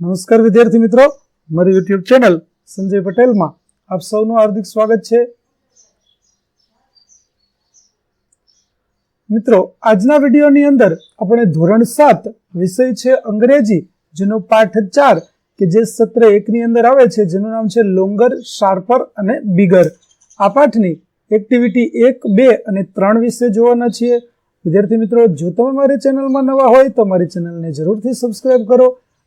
નમસ્કાર વિદ્યાર્થી મિત્રો. મારી યુટ્યુબ ચેનલ સંજય પટેલમાં આપ સૌનું હાર્દિક સ્વાગત છે. મિત્રો, આજના વિડીયોની અંદર આપણે ધોરણ સાત વિષય છે અંગ્રેજી, જેનો પાઠ ચાર કે જે સત્ર એકની અંદર આવે છે, જેનું નામ છે લોંગર, શાર્પર અને બિગર. આ પાઠની એક્ટિવિટી એક, બે અને ત્રણ વિશે જોવાના છીએ. વિદ્યાર્થી મિત્રો, જો તમે મારી ચેનલમાં નવા હોય તો મારી ચેનલને જરૂરથી સબસ્ક્રાઈબ કરો.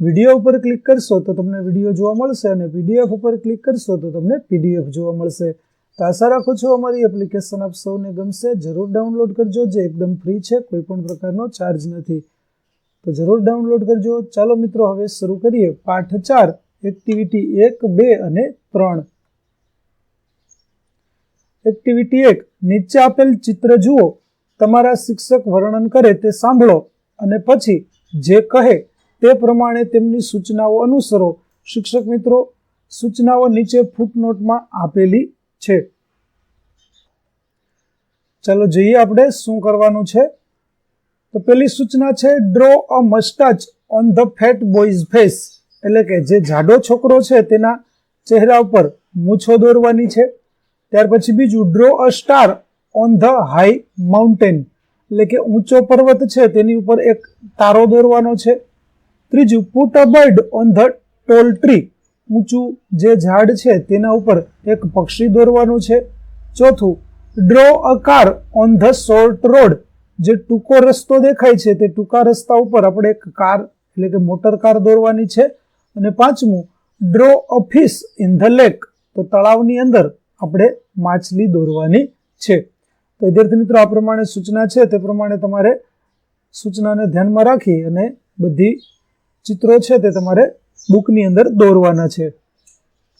વીડિયો ઉપર ક્લિક કરશો તો તમને વીડિયો જોવા મળશે અને પીડીએફ ઉપર ક્લિક કરશો તો તમને પીડીએફ જોવા મળશે. તો આશા રાખું છું અમારી એપ્લિકેશન આપ સૌને ગમશે. જરૂર ડાઉનલોડ કરજો, જે એકદમ ફ્રી છે કોઈ પણ પ્રકારનો ચાર્જ નથી. તો જરૂર ડાઉનલોડ કરજો. ચાલો મિત્રો, હવે શરૂ કરીએ. પાઠ ચાર એક્ટિવિટી એક, બે અને ત્રણ. એક્ટિવિટી એક, નીચે આપેલ ચિત્ર જુઓ. તમારા શિક્ષક વર્ણન કરે તે સાંભળો અને પછી જે કહે તે પ્રમાણે તેમની સૂચનાઓ અનુસરો. શિક્ષક મિત્રો, સૂચનાઓ નીચે ફૂટનોટમાં આપેલી છે. ચાલો જોઈએ આપણે શું કરવાનું છે. તો પેલી સૂચના છે draw a moustache on the fat boys face એટલે કે જે જાડો છોકરો છે તેના ચહેરા ઉપર મૂછો દોરવાની છે. ત્યાર પછી બીજું draw a star on the high mountain એટલે કે ઊંચો પર્વત છે તેની ઉપર એક તારો દોરવાનો છે. ત્રીજું put a bird on the tall tree ઊંચું જે ઝાડ છે તેના ઉપર એક પક્ષી દોરવાનું છે. ચોથું draw a car on the short road જે ટૂંકો રસ્તો દેખાય છે તે ટૂંકા રસ્તા ઉપર આપણે એક કાર, એટલે કે મોટર કાર દોરવાની છે. અને પાંચમું draw a fish in the lake તો તળાવની અંદર આપણે માછલી દોરવાની છે. તો વિદ્યાર્થી મિત્રો, આ પ્રમાણે સૂચના છે. તે પ્રમાણે તમારે સૂચનાને ધ્યાનમાં રાખી અને બધી ચિત્રો છે તે તમારે બુકની અંદર દોરવાના છે.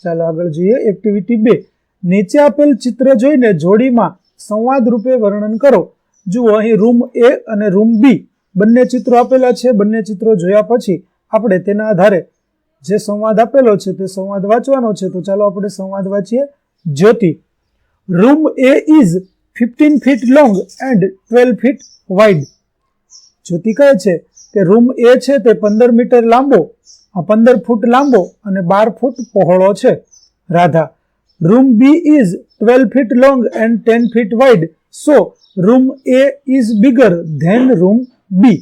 ચાલો આગળ જોઈએ. એક્ટિવિટી બે. નીચે આપેલ ચિત્ર જોઈને જોડીમાં સંવાદ રૂપે વર્ણન કરો. જુઓ, અહીં રૂમ એ અને રૂમ બી બંને ચિત્રો આપેલા છે. બંને ચિત્રો જોયા પછી આપણે તેના આધારે જે સંવાદ આપેલો છે તે સંવાદ વાંચવાનો છે. તો ચાલો આપણે સંવાદ વાંચીએ. Jyoti. Room A is fifteen feet long and twelve feet wide Jyoti કહે છે કે રૂમ એ છે તે પંદર મીટર લાંબો, આ પંદર ફૂટ લાંબો અને બાર ફૂટ પહોળો છે. Radha, room B is twelve feet long and ten feet wide, so room A is bigger than room B.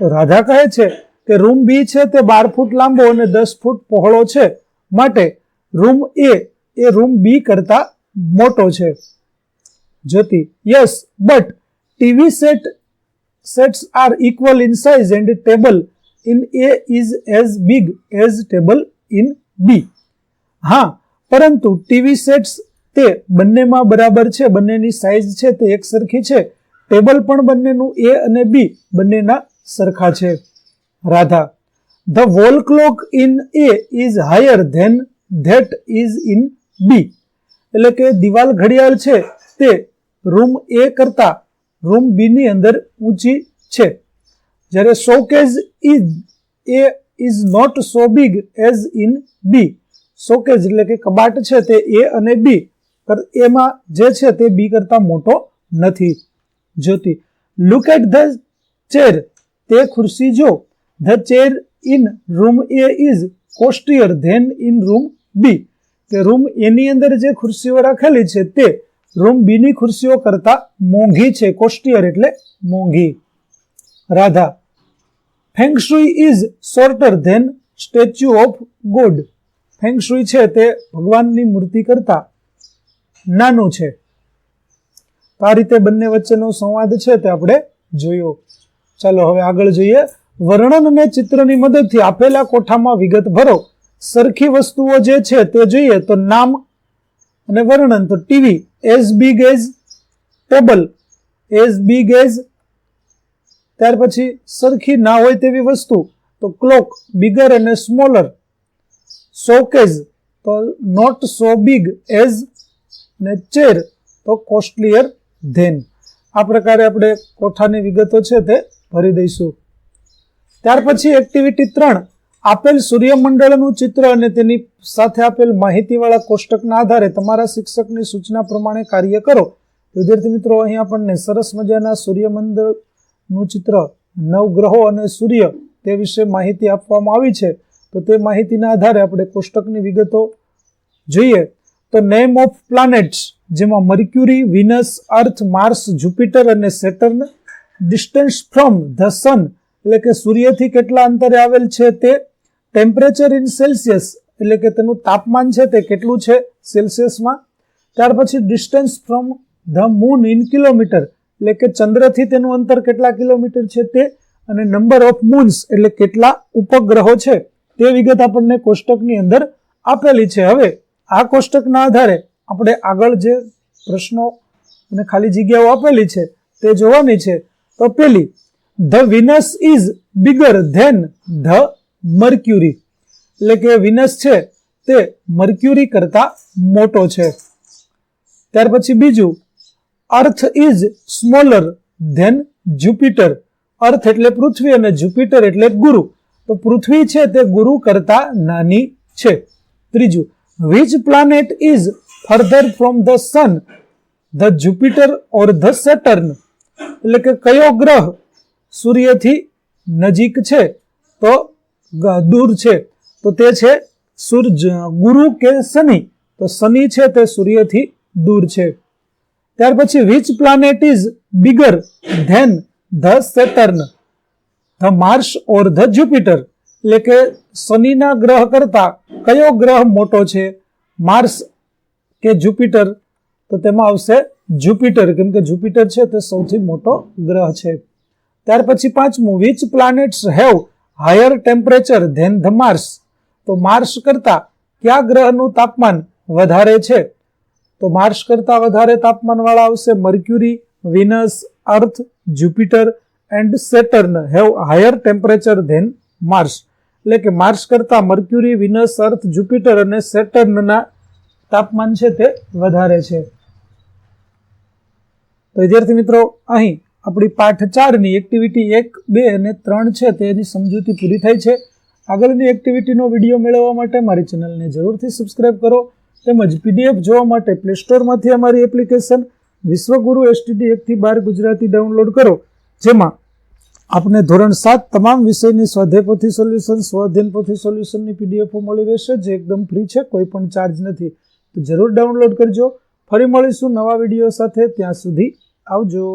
Radha કહે છે કે રૂમ બી છે તે બાર ફૂટ લાંબો અને દસ ફૂટ પહોળો છે. માટે રૂમ એ એ રૂમ બી કરતા મોટો છે. Jyoti yes but TV set sets are equal in size and table in A is as big as table in B. હા, પરંતુ ટીવી સેટ્સ તે બંનેમાં બરાબર છે, બંનેની સાઇઝ છે તે એક સરખી છે. ટેબલ પણ બંનેનું એ અને બી બંનેના સરખા છે. Radha the wall clock in A is higher than that is in B એટલે કે દિવાલ ઘડિયાળ છે તે રૂમ એ કરતા રૂમ બીની અંદર ઊંચી છે. જ્યારે showcase is A is not so big as in B showcase એટલે કે કબાટ છે તે એ અને બી એમાં જે છે તે બી કરતા મોટો નથી. Jyoti look at the chair તે ખુરશી જો. The chair in room A is costlier than in room B કે રૂમ એની અંદર જે ખુરશીઓ રાખેલી છે તે રૂમ બીની ખુરશીઓ કરતાં મોંઘી છે કોસ્ટિયર એટલે મોંઘી. Radha feng shui is shorter than statue of god. Feng shui છે તે ભગવાનની મૂર્તિ કરતા નાનું છે. આ રીતે બંને વચ્ચેનો સંવાદ છે તે આપણે જોયો. ચાલો હવે આગળ જોઈએ. વર્ણન અને ચિત્રની મદદથી આપેલા કોઠામાં વિગત ભરો. સરખી વસ્તુઓ જે છે તે જોઈએ તો નામ અને વર્ણન. તો TV as big as table. As big as ત્યાર પછી સરખી ના હોય તેવી વસ્તુ. તો ક્લોક બિગર અને સ્મોલર શોકેઝ તો નોટ સો બિગ એઝ ને ચેર તો કોસ્ટલીયર ધેન આ પ્રકારે આપણે કોઠાની વિગતો છે તે ભરી દઈશું. ત્યાર પછી એક્ટિવિટી ત્રણ. આપેલ સૂર્યમંડળનું ચિત્ર અને તેની સાથે આપેલ માહિતીવાળા કોષ્ટકના આધારે તમારા શિક્ષકની સૂચના પ્રમાણે કાર્ય કરો. વિદ્યાર્થી મિત્રો, અહીં આપણને સરસ મજાના સૂર્યમંડળનું ચિત્ર નવગ્રહો અને સૂર્ય તે વિશે માહિતી આપવામાં આવી છે. તો તે માહિતીના આધારે આપણે કોષ્ટકની વિગતો જોઈએ. તો નેમ ઓફ પ્લાનેટ્સ જેમાં Mercury Venus Earth Mars Jupiter અને Saturn distance from the sun એટલે કે સૂર્યથી કેટલા અંતરે આવેલ છે તે ટેમ્પરેચર ઇન સેલ્સિયસ એટલે કે તેનું તાપમાન છે તે કેટલું છે સેલ્સિયસમાં ત્યાર પછી distance from the moon in kilometre એટલે કે ચંદ્રથી તેનું અંતર કેટલા કિલોમીટર છે તે? અને નંબર ઓફ મૂન્સ એટલે કેટલા ઉપગ્રહો છે? તે વિગત આપણને કોષ્ટકની અંદર આપેલી છે. હવે, આ કોષ્ટકના આધારે આપણે આગળ જે પ્રશ્નો અને ખાલી જગ્યાઓ આપેલી છે, તે જોવાની છે. તો પેલી the Venus is bigger than the Mercury. એટલે કે વિનસ છે તે મર્ક્યુરી કરતા મોટો છે. ત્યાર પછી બીજું, Earth is smaller than Jupiter. Earth એટલે પૃથ્વી અને જુપિટર એટલે ગુરુ. તો પૃથ્વી છે તે ગુરુ કરતા નાની છે. ત્રીજું which planet is farther from the sun the Jupiter or the Saturn એટલે કે કયો ગ્રહ સૂર્યથી નજીક છે? તો દૂર છે, તો તે છે સૂરજ, ગુરુ કે શનિ? તો શનિ છે તે સૂર્યથી દૂર છે. ત્યાર પછી which planet is bigger than the Saturn the Mars or the Jupiter એટલે કે શનિના ગ્રહ કરતા કયો ગ્રહ મોટો છે? માર્સ કે જુપિટર તો તેમાં આવશે જુપિટર કેમ કે જુપિટર છે તે સૌથી મોટો ગ્રહ છે. ત્યાર પછી પાંચમું which planets have higher temperature than the Mars. તો માર્સ કરતા કયા ગ્રહનું તાપમાન વધારે છે? તો માર્સ કરતા વધારે તાપમાનવાળા આવશે Mercury, Venus, Earth, Jupiter and Saturn. Have higher temperature than Mars. એટલે કે માર્સ કરતા મર્ક્યુરી, વિનસ, અર્થ, જુપિટર અને સેટર્નના તાપમાન છે તે વધારે છે. તો વિદ્યાર્થી મિત્રો, અહીં આપણી પાઠ ચારની એક્ટિવિટી એક, બે અને ત્રણ છે તેની સમજૂતી પૂરી થઈ છે. આગળની એક્ટિવિટીનો વીડિયો મેળવવા માટે મારી ચેનલને જરૂરથી સબસ્ક્રાઇબ કરો. તેમજ પીડીએફ જોવા માટે પ્લે સ્ટોરમાંથી અમારી એપ્લિકેશન વિશ્વગુરુ એસટીડી એકથી બાર ગુજરાતી ડાઉનલોડ કરો. જેમાં આપને ધોરણ સાત તમામ વિષયની સ્વાધ્યાય પોથી સોલ્યુશન સ્વાધ્યાયન પોથી સોલ્યુશનની પીડીએફો મળી રહેશે, જે એકદમ ફ્રી છે, કોઈ પણ ચાર્જ નથી. તો જરૂર ડાઉનલોડ કરજો. ફરી મળીશું નવા વીડિયો સાથે. ત્યાં સુધી આવજો.